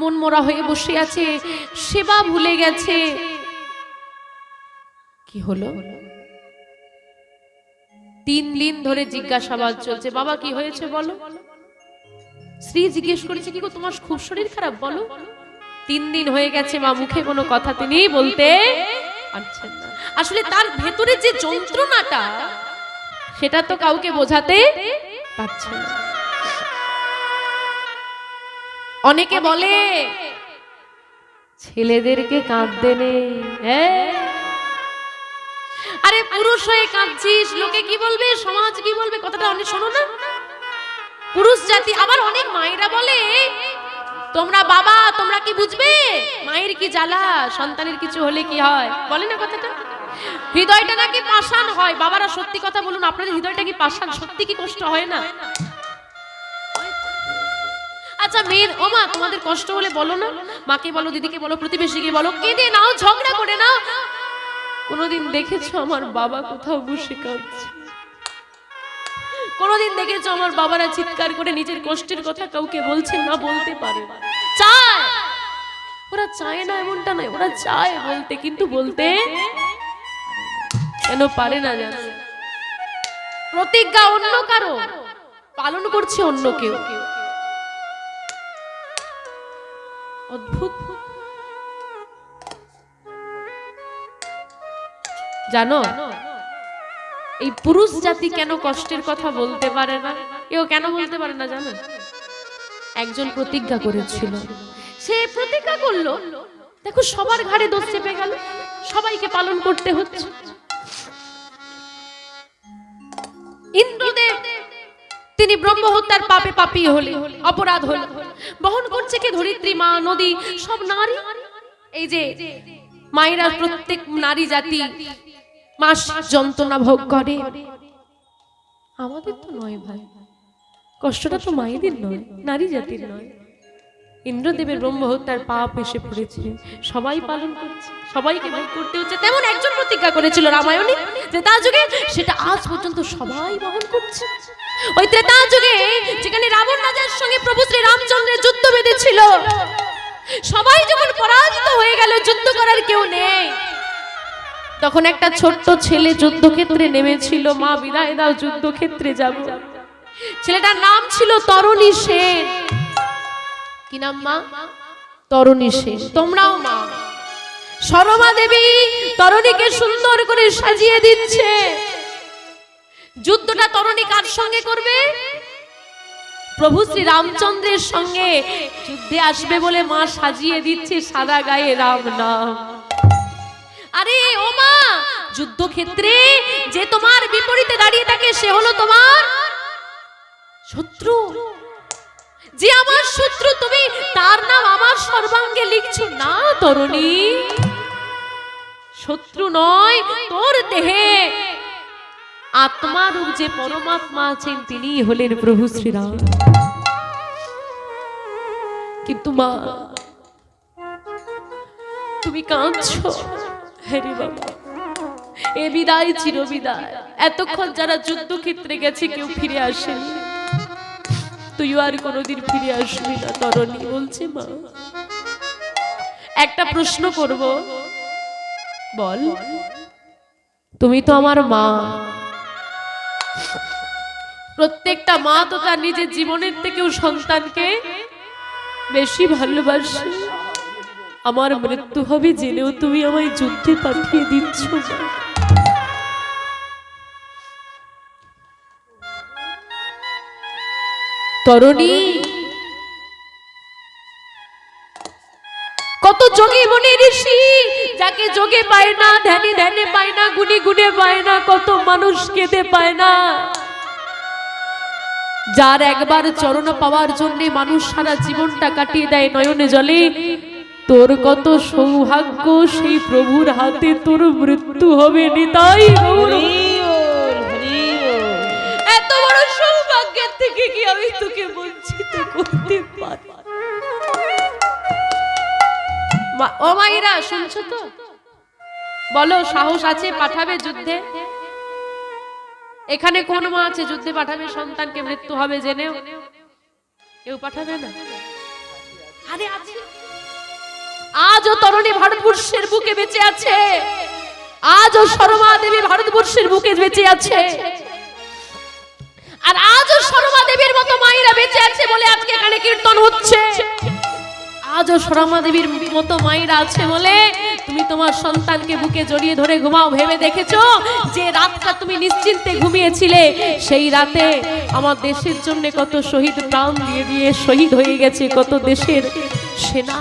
মন মোরা হয়ে বসে আছে, সেবা ভুলে গেছে। কি হলো? তিন দিন ধরে জিজ্ঞাসাবাদ চলছে। বাবা, কি হয়েছে বলো? স্ত্রী জিজ্ঞেস করেছে, কি গো, তোমার খুব শরীর খারাপ বলো? তিন দিন হয়ে গেছে, মা মুখে কোনো কথা তিনি বলতে আসলে তার ভেতরে যে যন্ত্রণাটা, সেটা তো কাউকে বোঝাতে পারছে না। অনেকে বলে ছেলেদেরকে কাঁদতে নেই। হ্যাঁ? আরে পুরুষ হয়ে কাঁদছিস লোকে কি বলবে? সমাজ কি বলবে? কথাটা অনেক শোনো না। পুরুষ জাতি আবার অনেক মায়েরা বলে তোমরা বাবা তোমরা কি বুঝবে? মায়ের কি জ্বালা? সন্তানের কিছু হলে কি হয়? বলে না কথাটা? হৃদয়টা নাকি পাষাণ হয়। বাবারা সত্যি কথা বলুন আপনাদের হৃদয়টা কি পাষাণ? সত্যি কি কষ্ট হয় না? আচ্ছা মেয়ের, ও মা, তোমাদের কষ্ট হলে বলো না। মাকে বলো, দিদিকে বলো, প্রতিবেশীকে বলো, কেঁদে নাও, ঝগড়া করে নাও। কোনোদিন দেখেছ আমার বাবা কোথাও বসে কাঁদছে? কোনোদিন দেখেছ আমার বাবারা চিৎকার করে নিজের কষ্টের কথা কাউকে বলছেন না বলতে পারে? চায়! ওরা চায় না এমনটা নয়, ওরা চায় বলতে, কিন্তু বলতে কেন পারে না জানো? প্রতিজ্ঞা অন্য কারও, পালন করছে অন্য কেউ। অদ্ভুত। জানো, এই পুরুষ জাতি কেন কষ্টের কথা বলতে পারে না? কেউ কেন বলতে পারে না জানো? একজন প্রতিজ্ঞা করেছিল। সে প্রতিজ্ঞা করল, দেখো, সবার ঘাড়ে দোষ চেপে গেল, সবাইকে পালন করতে হচ্ছে। ইন্দ্রদেব তিনি ব্রহ্ম হত্যার পাপে পাপী হলে অপরাধ হলে বহন করছে কে ধরিত্রী, মা, নদী, সব নারী? এই যে মায়েরা প্রত্যেক নারী জাতি মাস যন্ত্রণা ভোগ করে। আমাদের তো নয় ভাই। কষ্টটা তো মায়েদের নয়, নারী জাতির নয়। ইন্দ্রদেবের ব্রহ্ম হত্যার পাপ এসে পড়েছে, সবাই পালন করছে, সবাইকে ভোগ করতে হচ্ছে। তেমন একজন প্রতিজ্ঞা করেছিল রামায়ণে ত্রেতা যুগে সেটা আজ পর্যন্ত সবাই বহন করছে। ওই ত্রেতা যুগে যেখানে রাবণ রাজার সঙ্গে প্রভু শ্রী রামচন্দ্রের যুদ্ধ বেঁধেছিল, সবাই যখন পরাজিত হয়ে গেল, যুদ্ধ করার কেউ নেই। তখন একটা ছোট্ট ছেলে যুদ্ধক্ষেত্রে নেমেছিল, মা, বিদায় দাও, যুদ্ধক্ষেত্রে যাব। ছেলেটার নাম ছিল তরণী সেন। কি নাম, মা? তরণী সেন। তোমরাও, মা। সরমা দেবী তরণীকে সুন্দর করে সাজিয়ে দিচ্ছে। যুদ্ধটা তরণী কার সঙ্গে করবে? প্রভু শ্রী রামচন্দ্রের সঙ্গে। যুদ্ধে আসবে বলে মা সাজিয়ে দিচ্ছে সাদা গায়ে রাম নাম। আরে ও মা, যুদ্ধক্ষেত্রে যে তোমার বিপরীতে দাঁড়িয়ে থাকে, সে হলো তোমার শত্রু। যে আমার শত্রু, তুমি তার নাম আমার সর্বাঙ্গে লিখছো। না, তরুণী, শত্রু নয়, তোর দেহে আত্মারূপ যে পরমাত্মা আছেন, তিনি হলেন প্রভু শ্রীরাম। কিন্তু মা, তুমি কাঁদছ? হ্যারে বাবা, এ বিদায় চির বিদায় এতক্ষণ যারা যুদ্ধক্ষেত্রে গেছে, কেউ ফিরে আসেনি। তুইও আর কোনোদিন ফিরে আসবি না, তরণী বলছে মা। একটা প্রশ্ন করব। বল, তুমি তো আমার মা। প্রত্যেকটা মা তো তার নিজের জীবনের থেকেও সন্তানকে বেশি ভালোবাসে। আমার মৃত্যু হবে জেনেও তুমি আমায় যুদ্ধে পাঠিয়ে দিচ্ছ। তরণী কত যোগী মনে ঋষি যোগে পায় না ধ্যানে ধ্যানে পায় না গুনে গুনে পায় না কত মানুষ কেঁদে পায় না। যার একবার চরণ পাওয়ার জন্য মানুষ সারা জীবনটা কাটিয়ে দেয় নয়নে জলে তোর কত সৌভাগ্য সেই প্রভুর হাতে তোর মৃত্যু হবে নিতাই। এত বড় সৌভাগ্যের থেকে কি আমি তোকে বঞ্চিত করতে পারি? ও মাইরা শুনছো তো? বলো সাহস আছে পাঠাবে যুদ্ধে? এখানে কোন মা আছে যুদ্ধে পাঠাবে সন্তানকে মৃত্যু হবে জেনেও? কেউ পাঠাবে না? আরে আছে। আজও তরুণী ভারতবর্ষের বুকে বেঁচে আছে। আজও শর্মা দেবী ভারতবর্ষের বুকে বেঁচে আছে। আর আজও শর্মা দেবীর মতো মায়েরা বেঁচে আছে বলে আজকে এখানে কীর্তন হচ্ছে। আজও শর্মা দেবীর মতো মায়েরা আছে বলে তুমি তোমার সন্তানকে বুকে জড়িয়ে ধরে ঘুমাও, ভেবে দেখেছ? যে রাতটা তুমি নিশ্চিন্তে ঘুমিয়েছিলে, সেই রাতে আমার দেশের জন্য কত শহীদ প্রাণ দিয়ে দিয়ে শহীদ হয়ে গেছে, কত দেশের সেনা।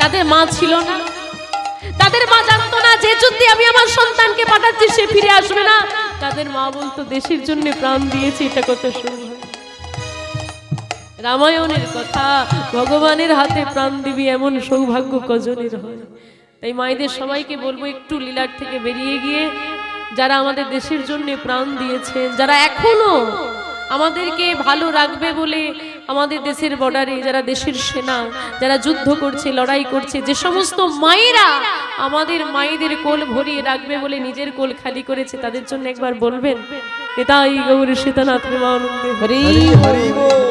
তাদের মা ছিল না। তাদের মা জানতো না যে যুদ্ধে আমি আমার সন্তানকে পাঠাচ্ছি, সে ফিরে আসবে না। তাদের মা বলতো, দেশের জন্য প্রাণ দিয়েছে, এটা কত সুন্দর। রামায়ণের কথা, ভগবানের হাতে প্রাণ দিবি, এমন সৌভাগ্য কজনের হয়? তাই মায়েদের সবাইকে বলব একটু লীলার থেকে বেরিয়ে গিয়ে যারা আমাদের দেশের জন্য প্রাণ দিয়েছে যারা এখনও আমাদেরকে ভালো রাখবে বলে আমাদের দেশের বর্ডারে যারা দেশের সেনা যারা যুদ্ধ করছে লড়াই করছে যে সমস্ত মায়েরা আমাদের মায়েদের কোল ভরিয়ে রাখবে বলে নিজের কোল খালি করেছে তাদের জন্য একবার বলবেন এটাই গৌরী সীতানাথ প্রেমানন্দে হরি হরি বল।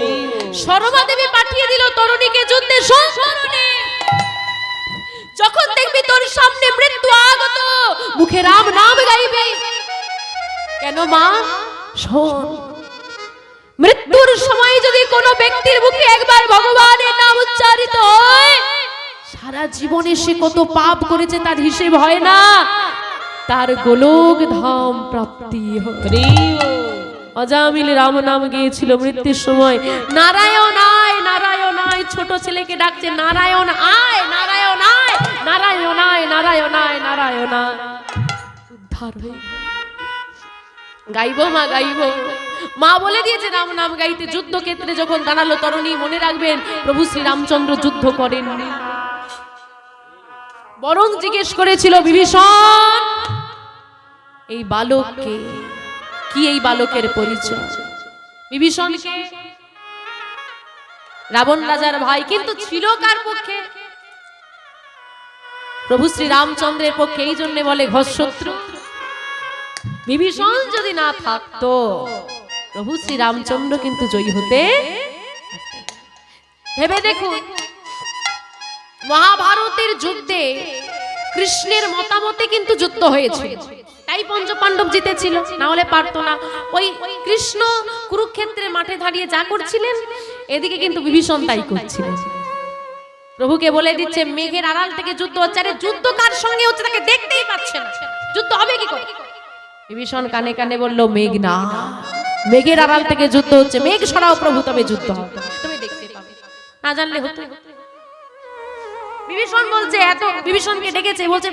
পাঠিয়ে দিল তরুণীকে যুদ্ধে যখন দেখবি তোর সামনে মৃত্যু আগত, মুখে রাম নাম গাইবে। কেন মা? শোন, মৃত্যুর সময় যদি কোনো ব্যক্তির মুখে একবার ভগবানের নাম উচ্চারিত হয়, সারা জীবনে সে কত পাপ করেছে তার হিসেব হয় না। তার গোলক ধাম প্রাপ্তি অজামিল রাম নাম গিয়েছিল মৃত্যুর সময়। নারায়ণ আয় নারায়ণ আয়, ছোট ছেলেকে ডাকছে, নারায়ণ আয় গেল। মা, গাইবো। মা বলে দিয়েছে রাম নাম গাইতে। যখন দাঁড়াল তরুণী, মনে রাখবেন, প্রভু শ্রীরামচন্দ্র যুদ্ধ করেননি। বরং জিজ্ঞেস করেছিল, বিভীষণ, এই বালককে কি এই বালকের পরিচয়? বিভীষণকে, রাবণ রাজার ভাই, কিন্তু ছিল কার পক্ষে? প্রভু শ্রী রামচন্দ্রের পক্ষে এই জন্য বলে ঘশত্রু বিভীষণ যদি না থাকতো, প্রভু শ্রী রামচন্দ্র কিন্তু জয়ী হতে ভেবে দেখুন, মহাভারতের যুদ্ধে কৃষ্ণের মতামতে কিন্তু যুদ্ধ হয়েছে তাই পঞ্চপাণ্ডব জিতেছিল, না হলে পারতো না। ওই কৃষ্ণ কুরুক্ষেত্রের মাঠে দাঁড়িয়ে যা করছিলেন, এদিকে কিন্তু বিভীষণ তাই করছিলেন। প্রভুকে বলে দিচ্ছে, মেঘের আড়াল থেকে যুদ্ধ হচ্ছে। আরে যুদ্ধ কার সঙ্গে হচ্ছে তাকে দেখতেই পাচ্ছে না। যুদ্ধ হবে কি করে? বিভীষণ কানে কানে বলল, মেঘ না। মেঘের আড়াল থেকে যুদ্ধ হচ্ছে। মেঘ সরাও প্রভু তবে যুদ্ধ হবে। তুমি দেখতে পাবে। না জানলে হতো। বিভীষণ বলছে, এত বিভীষণকে ডেকেছে, বলছে,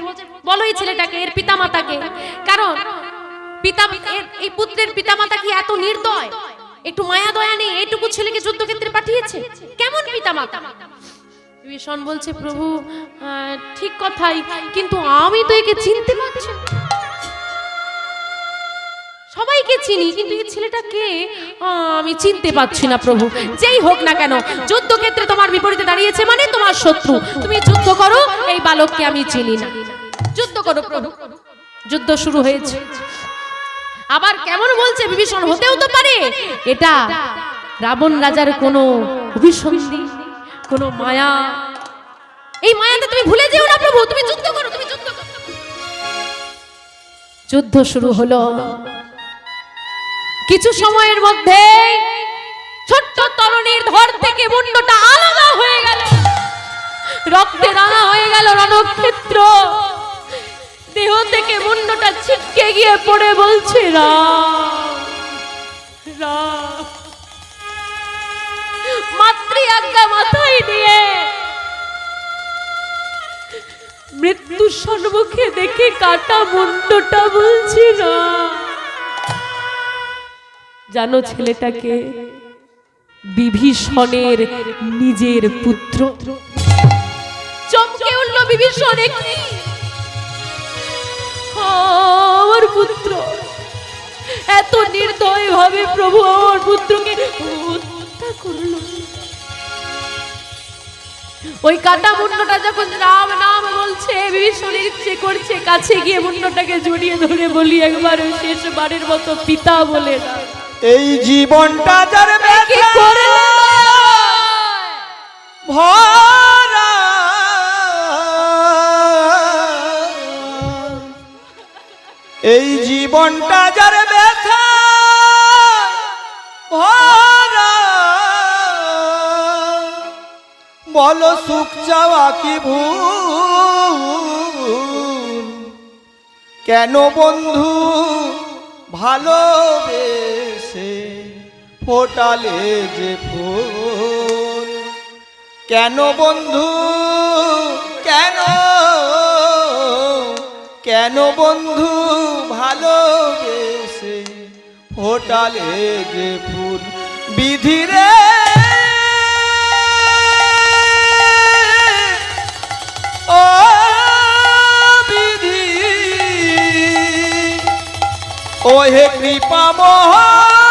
বলো এই ছেলেটাকে, এর পিতামাতাকে। কারণ পিতা এই পুত্রের পিতামাতা কি এত নির্দয়? একটু মায়া দয়া নেই? এইটুকু ছেলেকে যুদ্ধক্ষেত্রে পাঠিয়েছে? কেমন পিতামাতা? বিভীষণ বলছে, প্রভু ঠিক কথাই, কিন্তু আমি তো একে চিনতে পারছি সবাইকে চিনি, কিন্তু এই ছেলেটা কে? আমি চিনতে পারছি না, প্রভু। যেই হোক না কেন, যুদ্ধক্ষেত্রে তোমার বিপরীতে দাঁড়িয়েছে মানে তোমার শত্রু। তুমি যুদ্ধ করো, এই বালককে আমি চিনি না। যুদ্ধ করো, প্রভু। যুদ্ধ শুরু হয়েছে। আবার কেমন বলছে বিভীষণ? হতেও তো পারে। এটা রাবণ রাজার কোনো অভিসন্ধি? কোনো মায়া। এই মায়াতে তুমি ভুলে যেও না প্রভু, তুমি যুদ্ধ করো, তুমি যুদ্ধ করো। যুদ্ধ শুরু হলো। কিছু সময়ের মধ্যে ছোট্ট তরুণীর ধর থেকে মুন্ডটা আলাদা হয়ে গেল। রক্তে রাঙা হয়ে গেল রণক্ষেত্র। দেহ থেকে মুন্ডটা ছিটকে গিয়ে পড়ে বলছে, রাম রাম। মৃত্যু সম্মুখে দেখে কাটা মুন্ডটা বলছি না। জানো ছেলেটাকে বিভীষণের নিজের পুত্র। চমকে উঠল বিভীষণ একটি। আমার পুত্র, এত নির্দয় ভাবে প্রভু আমার পুত্রকে ওই কাটা মুন্ডটা যখন রাম নাম বলছে বিভীষণের ইচ্ছে করছে কাছে গিয়ে মুন্ডটাকে জড়িয়ে ধরে বলি একবার ওই শেষবারের মতো পিতা বলে এই জীবনটা যার কি করলে? ভরা। এই জীবনটা যার ব্যথা ভরা। বলো সুখ চাওয়া কি ভুল? কেন বন্ধু ভালোবেসে ফোটালে যে ফুল? কেন বন্ধু, কেন? কেন বন্ধু ভালোবেসে ফোটালে যে ফুল? বিধিরে বিধি ও হে কৃপাময়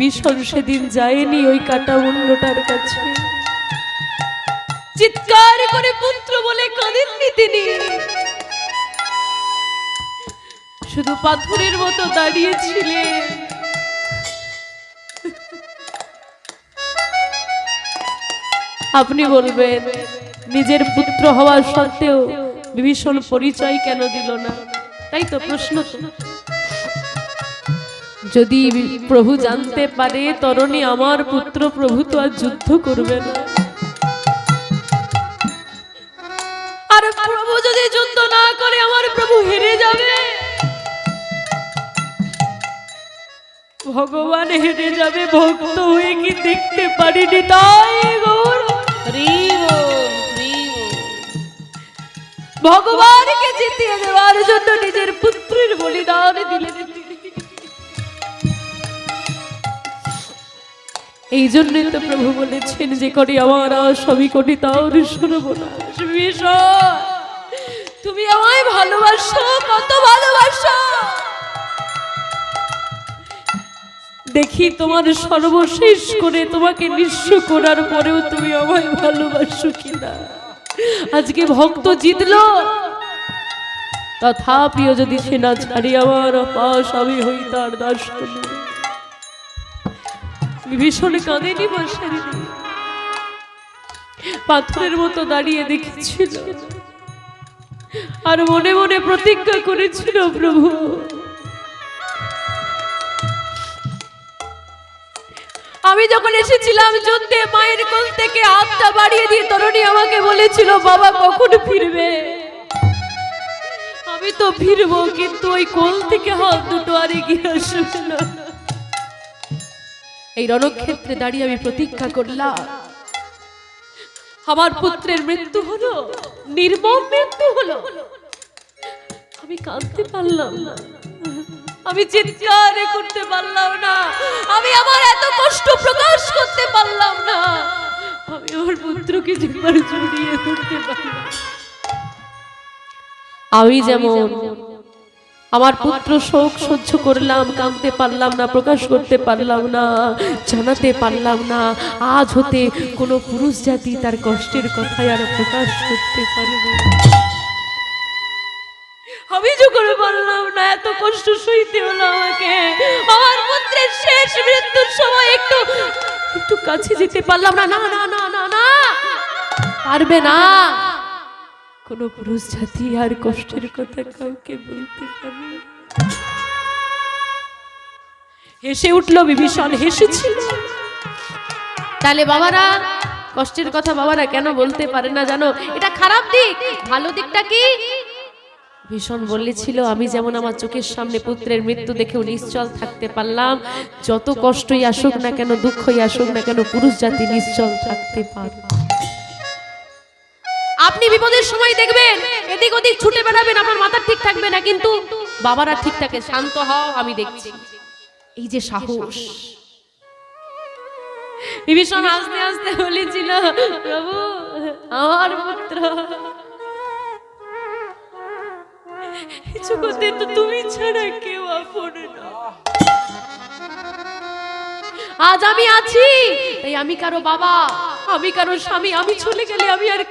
বিভীষণ সেদিন যায়নি ওই কাটা মুন্ডটার কাছে। চিৎকার করে পুত্র বলে কাঁদেননি তিনি। শুধু পাথরের মতো দাঁড়িয়েছিলেন আপনি বলবেন, নিজের পুত্র হওয়ার সত্ত্বেও বিভীষণ পরিচয় কেন দিল না? তাই তো প্রশ্ন। যদি প্রভু জানতে পারে, তরণী আমার পুত্র প্রভু তো আর যুদ্ধ করবে না। আর প্রভু যদি যুদ্ধ না করে, আমার প্রভু হেরে যাবে। ভগবান হেরে যাবে, ভক্ত হয়ে কি দেখতে পারিনি তাই ভগবানকে জিতিয়ে দেওয়ার জন্য নিজের পুত্রের বলিদান দিলেন। এই জন্যই তো প্রভু বলেছেন যে করি আমার সবই কোটি তাওর সর্বনাশ তুমি আমায় ভালোবাসো কত ভালোবাসো। দেখি তোমার সর্বশেষ করে তোমাকে নিঃস্ব করার পরেও তুমি আমায় ভালোবাসো কিনা। আজকে ভক্ত জিতলো। তথাপিও যদি সে না ছাড়ি আমার পাশ আমি হই তার দাস। হলো। বিভীষণ কাঁদেনি বসেনি পাথরের মতো দাঁড়িয়ে দেখেছিল। আর মনে মনে প্রতিজ্ঞা করেছিল, প্রভু, আমি যখন এসেছিলাম যুদ্ধে মায়ের কোল থেকে হাতটা বাড়িয়ে দিয়ে তরুণী আমাকে বলেছিল, বাবা কখন ফিরবে? আমি তো ফিরবো, কিন্তু ওই কোল থেকে হাত দুটো আর এগিয়ে আসবে না। এই রণক্ষেত্রে দাঁড়িয়ে আমি প্রতীক্ষা করলাম। আমার পুত্রের মৃত্যু হলো, নির্মম মৃত্যু হলো। আমি কাঁদতে পারলাম না। আমি চিৎকার করতে পারলাম না। আমি আমার এত কষ্ট প্রকাশ করতে পারলাম না। আমি আমার পুত্রকে যেবার জড়িয়ে ধরতে পারলাম আমি যেমন আমার পুত্র শোক সহ্য করলাম, কাঁদতে পারলাম না, প্রকাশ করতে পারলাম না, জানাতে পারলাম না। আজ হতে কোনো পুরুষ জাতি তার কষ্টের কথাই আর প্রকাশ করতে পারবে। আমি যখন পারলাম না, এত কষ্ট সইতে হলো আমাকে। আমার পুত্রের শেষ মৃত্যুর সময় একটু একটু কাছে যেতে পারলাম না না না না না না, পারবে না। কোনো পুরুষ জাতি আর কষ্টের কথা কাউকে বলতে পারে হেসে উঠল বিভীষণ, হেসেছিল। তাহলে বাবারা, কষ্টের কথা বাবারা কেন বলতে পারে না জানো? এটা খারাপ দিক। ভালো দিকটা কি? ভীষণ বলেছিল, আমি যেমন আমার চোখের সামনে পুত্রের মৃত্যু দেখেও নিশ্চল থাকতে পারলাম। যত কষ্টই আসুক না কেন, দুঃখই আসুক না কেন পুরুষ জাতি নিশ্চল থাকতে পারবে। আপনি বিপদের সময় দেখবেন, এদিক ওদিক ছুটে বেড়াবেন, আপনার মাথা ঠিক থাকবে না, কিন্তু বাবারা ঠিক থাকে, শান্ত হও, আমি দেখছি। এই যে সাহস। বিভীষণ আস্তে আস্তে বলেছিল, প্রভু, আমার পুত্র। তো তুমি ছাড়া কেউ আপন না। আজ আমি আছি, তাই আমি কারও বাবা, আমি কারও স্বামী, আমি চলে গেলে আমি আর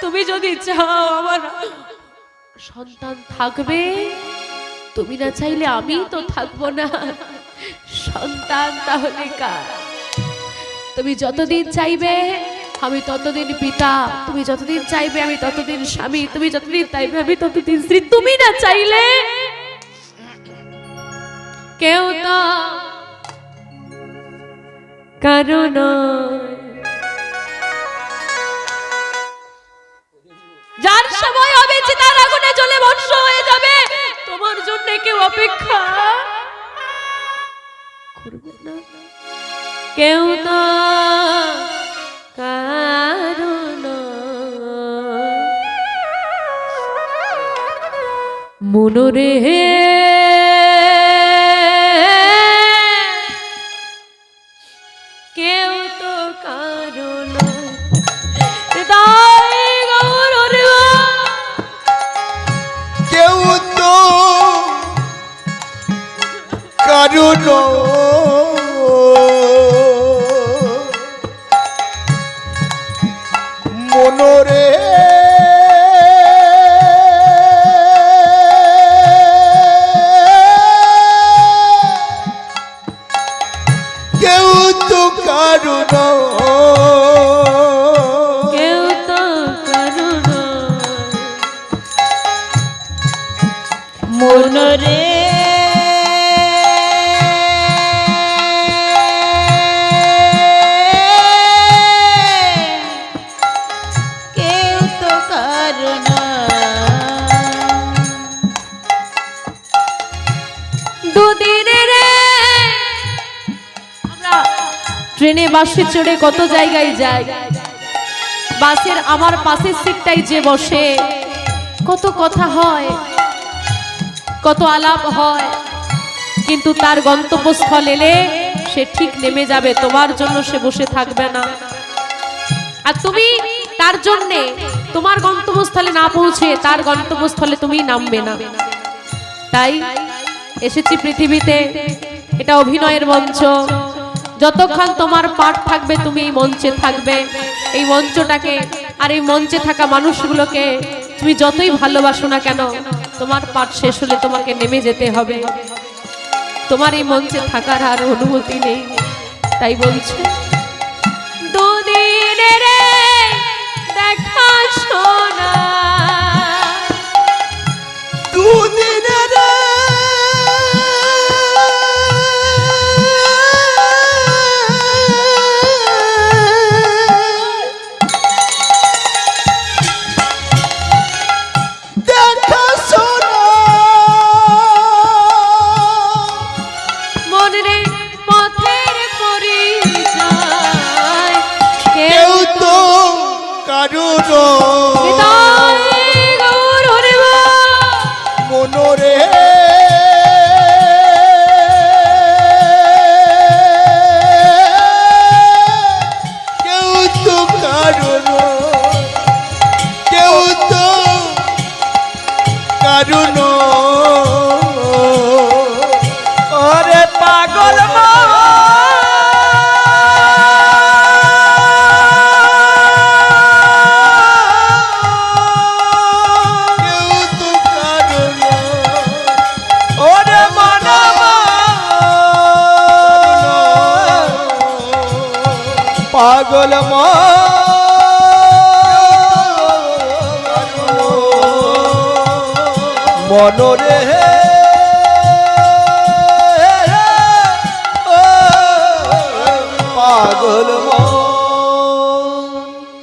তুমি যদি চাও আমার সন্তান থাকবে। তুমি না চাইলে আমি তো থাকব না। সন্তান তাহলে কার? তুমি যতদিন চাইবে, আমি ততদিন পিতা। তুমি যতদিন চাইবে, আমি ততদিন স্বামী। তুমি যতদিন চাইবে, আমি ততদিন স্ত্রী। তুমি না চাইলে কেউ তো কারণ যার সময় হবে যে তার আগুনে জ্বলে ভস্ম হয়ে যাবে, তোমার জন্য কেউ অপেক্ষা করবে না। কেউ না কারণ মনোরে কেউ ট্রেনে, বাসে, চড়ে কত জায়গায় যাই বাসের আমার পাশের সিটটাই যে বসে, কত কথা হয়, কত আলাপ হয়। কিন্তু তার গন্তব্যস্থল এলে সে ঠিক নেমে যাবে, তোমার জন্য সে বসে থাকবে না। আর তুমি তার জন্যে তোমার গন্তব্যস্থলে না পৌঁছে, তার গন্তব্যস্থলে তুমি নামবে না। তাই এসেছি পৃথিবীতে, এটা অভিনয়ের মঞ্চ। যতক্ষণ তোমার পাঠ থাকবে, তুমি এই মঞ্চে থাকবে। এই মঞ্চটাকে আর এই মঞ্চে থাকা মানুষগুলোকে তুমি যতই ভালোবাসো না কেন, তোমার পাঠ শেষ হলে তোমাকে নেমে যেতে হবে। তোমার এই মঞ্চে থাকার আর অনুমতি নেই, তাই বলছে। দুদিনের দেখা শোনা মনরে